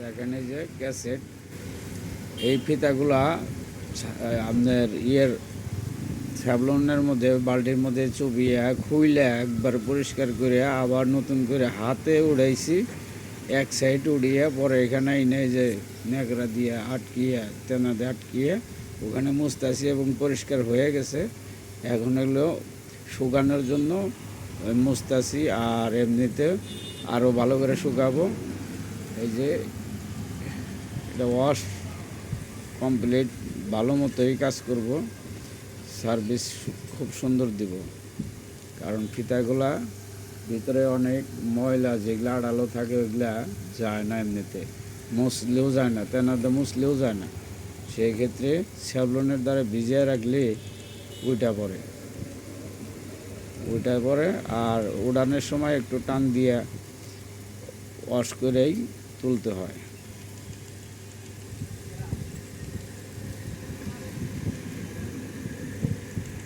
দেখেন এই যে ক্যাসেট, এই ফিতাগুলা আপনার ইয়ের স্যাবলনের মধ্যে, বালতির মধ্যে চুবিয়ে, খুইলে একবার পরিষ্কার করে আবার নতুন করে হাতে উড়াইছি। এক সাইড উড়িয়ে পরে এখানে এনে যে ন্যাকড়া দিয়ে আটকিয়ে তেনা দিয়ে আটকিয়ে, ওখানে মুছতাছি এবং পরিষ্কার হয়ে গেছে। এখন এগুলো শুকানোর জন্য মুছতাছি আর এমনিতে আরও ভালো করে শুকাবো। এই যে এটা ওয়াশ কমপ্লিট ভালো মতোই কাজ করব। সার্ভিস খুব সুন্দর দিব। কারণ ফিতাগুলা ভিতরে অনেক ময়লা, যেগুলা আড়ালো থাকে, ওইগুলা যায় না এমনিতে। মুছলেও যায় না তেনাতে মুছলেও যায় না। সেই ক্ষেত্রে স্যাবলনের দ্বারা ভিজিয়ে রাখলে ওইটা পরে। ওইটা পরে আর উড়ানের সময় একটু টান দিয়ে ওয়াশ করেই তুলতে হয়।